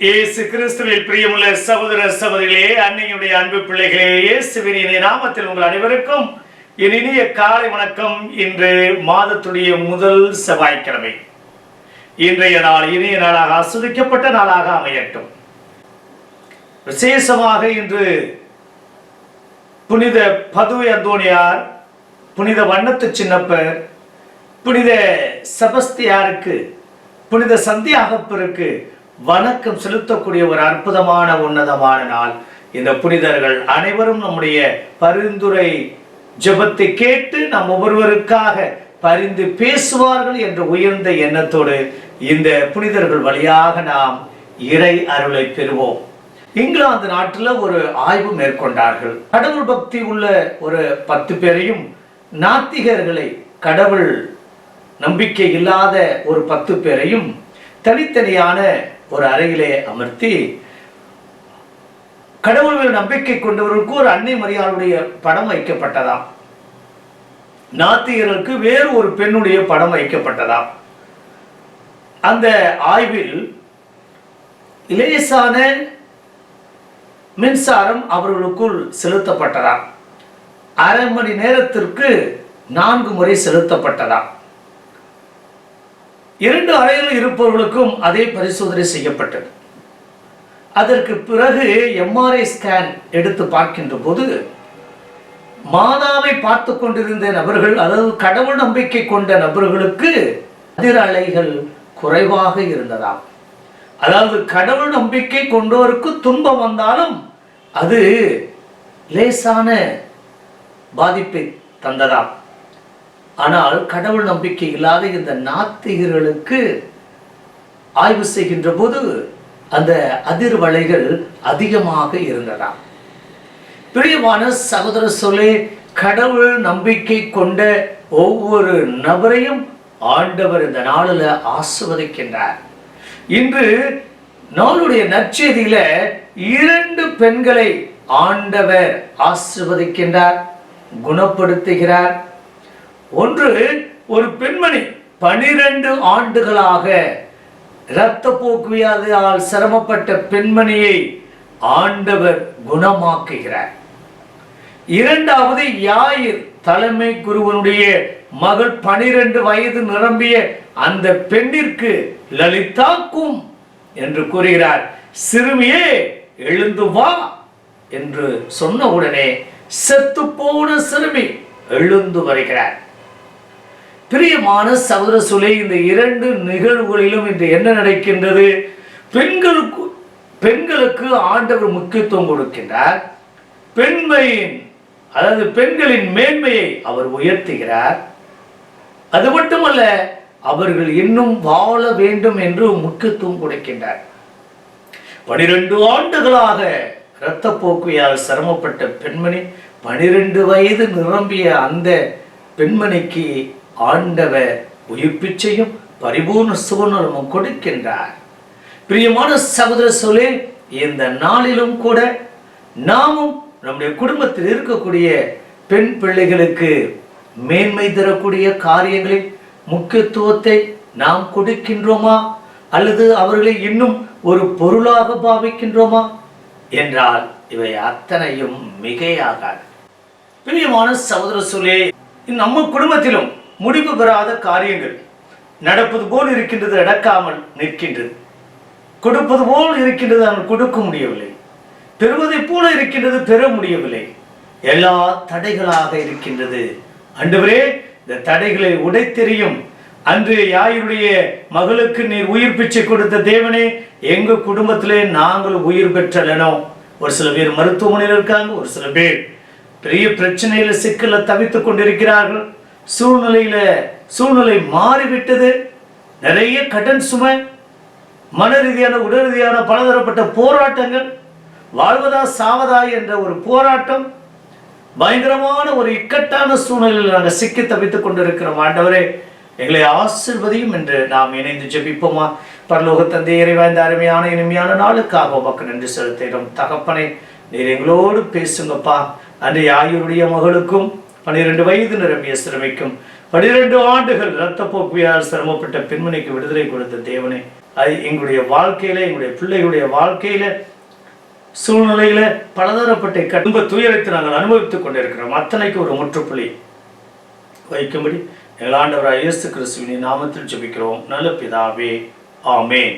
இயேசு கிறிஸ்துவில் பிரியமுள்ள சகோதர சகோதரிகளே அன்னையுடைய அன்பு பிள்ளைகளே இயேசுவின் இணைய நாமத்தில் உங்கள் அனைவருக்கும் என் இனிய காலை வணக்கம். இன்று மாதத்துடைய முதல் செவ்வாய்க்கிழமை. இன்றைய நாள் இனிய நாளாக ஆஸ்வதிக்கப்பட்ட நாளாக அமையட்டும். விசேஷமாக இன்று புனித பதுவை அந்தோனியார் புனித வண்ணத்து சின்னப்பர் புனித செபஸ்தியாருக்கு புனித சந்தியாகப்பருக்கு வணக்கம் செலுத்தக்கூடிய ஒரு அற்புதமான உன்னதமான நாள். இந்த புனிதர்கள் அனைவரும் நம்முடைய பரிந்துரை ஜபத்தை கேட்டு நம் ஒவ்வொருவருக்காக பரிந்து பேசுவார்கள் என்ற உயர்ந்த எண்ணத்தோடு இந்த புனிதர்கள் வழியாக நாம் இறை அருளை பெறுவோம். இங்கிலாந்து நாட்டில் ஒரு ஆய்வு மேற்கொண்டார்கள். கடவுள் பக்தி உள்ள ஒரு பத்து பேரையும் நாத்திகர்களை கடவுள் நம்பிக்கை இல்லாத ஒரு பத்து பேரையும் தனித்தனியான ஒரு அறையிலே அமர்த்தி கடவுள் மேல் நம்பிக்கை கொண்டவர்களுக்கு ஒரு அன்னை மரியாளுடைய படம் வைக்கப்பட்டதாம். நாத்திகர்களுக்கு வேறு ஒரு பெண்ணுடைய படம் வைக்கப்பட்டதாம். அந்த ஆய்வில் இலேசான மின்சாரம் அவர்களுக்குள் செலுத்தப்பட்டதாம். அரை மணி நேரத்திற்கு நான்கு முறை செலுத்தப்பட்டதாம். இரண்டு அறையில் இருப்பவர்களுக்கும் அதே பரிசோதனை செய்யப்பட்டது. அதற்கு பிறகு எம்ஆர்ஐ ஸ்கேன் எடுத்து பார்க்கின்ற போது மாதாவை பார்த்து கொண்டிருந்த நபர்கள் அதாவது கடவுள் நம்பிக்கை கொண்ட நபர்களுக்கு அதிர் அலைகள் குறைவாக இருந்ததாம். அதாவது கடவுள் நம்பிக்கை கொண்டோருக்கு துன்பம் வந்தாலும் அது லேசான பாதிப்பை தந்ததாம். ஆனால் கடவுள் நம்பிக்கை இல்லாத இந்த நாத்திகர்களுக்கு ஆய்வு செய்கின்ற போது அந்த அதிர்வலைகள் அதிகமாக இருந்ததாம் பிரியமான சகோதர சொல்லே கடவுள் நம்பிக்கை கொண்ட ஒவ்வொரு நபரையும் ஆண்டவர் இந்த நாளில் ஆசுவதிக்கின்றார் இன்று நாளுடைய நற்செய்தியில இரண்டு பெண்களை ஆண்டவர் ஆசிர்வதிக்கின்றார் குணப்படுத்துகிறார் ஒன்று ஒரு பெண்மணி பனிரெண்டு ஆண்டுகளாக இரத்த போக்கு வியாதியால் சிரமப்பட்ட பெண்மணியை ஆண்டவர் குணமாக்குகிறார். இரண்டாவது யாயிர் தலைமை குருவனுடைய மகள் பனிரெண்டு வயது நிரம்பிய அந்த பெண்ணிற்கு லலிதாக்கும் என்று கூறுகிறார். சிறுமியே எழுந்து வா என்று சொன்ன உடனே செத்து போன சிறுமி எழுந்து வருகிறார். பிரியமான சகோதர சுலை இந்த இரண்டு நிகழ்வுகளிலும் இன்று என்ன நடக்கின்றது? பெண்களுக்கு பெண்களுக்கு ஆண்டவர் முக்கியத்துவம் கொடுக்கின்றார். பெண்மையின் அதாவது பெண்களின் மேன்மையை அவர் உயர்த்துகிறார். அது மட்டுமல்ல அவர்கள் இன்னும் வாழ வேண்டும் என்று முக்கியத்துவம் கொடுக்கின்றார். பனிரெண்டு ஆண்டுகளாக இரத்தப்போக்குயால் சிரமப்பட்ட பெண்மணி பனிரெண்டு வயது நிரம்பிய அந்த பெண்மணிக்கு ஆண்டவர் உயிர்ப்பிச்சையும் பரிபூர்ண சுகநலமும் கொடுக்கின்றார். பிரியமான சகோதர சொல்லே இந்த நாளிலும் கூட நாமும் நம்முடைய குடும்பத்தில் இருக்கக்கூடிய பெண் பிள்ளைகளுக்கு மேன்மை தரக்கூடிய காரியங்களில் முக்கியத்துவத்தை நாம் கொடுக்கின்றோமா? அல்லது அவர்களை இன்னும் ஒரு பொருளாக பாவிக்கின்றோமா? என்றால் இவை அத்தனையும் மிகையாகாது. பிரியமான சகோதர சொல்லே நம்ம குடும்பத்திலும் முடிவு பெறாத காரியங்கள். நடப்பது போல் இருக்கின்றது நடக்காமல் நிற்கின்றது. கொடுப்பது போல் இருக்கின்றது அவன் கொடுக்க முடியவில்லை. பெறுவதைப் போல இருக்கின்றது பெற முடியவில்லை. எல்லா தடைகளாக இருக்கின்றது. அன்றுவரே இந்த தடைகளை உடைத்தெறியும். அன்று யாயுடைய மகளுக்கு நீர் உயிர் பிச்சை கொடுத்த தேவனே எங்க குடும்பத்திலே நாங்கள் உயிர் பெற்றலனோ? ஒரு சில பேர் மருத்துவமனையில் இருக்காங்க ஒரு சில பேர் பெரிய பிரச்சனையில சிக்கல தவித்துக் கொண்டிருக்கிறார்கள். சூழ்நிலையில சூழ்நிலை மாறிவிட்டது. நிறைய கடன் சுமை மன ரீதியான உடல் ரீதியான பலதரப்பட்ட போராட்டங்கள் வாழ்வதா சாவதா என்ற ஒரு போராட்டம் பயங்கரமான ஒரு இக்கட்டான சூழ்நிலையில் நாங்கள் சிக்கி தவித்துக் கொண்டிருக்கிறோம். ஆண்டவரே எங்களை ஆசிர்வதியும் என்று நாம் இணைந்து ஜெபிப்போமா? பரலோக தந்தை இறைவாய்ந்த அருமையான இனிமையான நாளுக்காக உமக்கு நன்றி செலுத்துகிறோம். தகப்பனை நீர் எங்களோடு பேசுங்கப்பா. அன்றைய ஆயுருடைய மகளுக்கும் பனிரெண்டு வயது நிரம்பிய சிறுமிக்கும் பனிரெண்டு ஆண்டுகள் இரத்தப்போக்குவியால் சிரமப்பட்ட பெண்மணிக்கு விடுதலை கொடுத்த தேவனே அது எங்களுடைய வாழ்க்கையில எங்களுடைய பிள்ளைகளுடைய வாழ்க்கையில சூழ்நிலையில பலதரப்பட்ட கடும்ப துயரத்தை நாங்கள் அனுபவித்துக் கொண்டிருக்கிறோம். அத்தனைக்கு ஒரு முற்றுப்புள்ளி வைக்கும்படி எங்கள் ஆண்டவராய் இயேசு கிறிஸ்துவின் நாமத்தில் ஜெபிக்கிறோம். நல்ல பிதாவே ஆமேன்.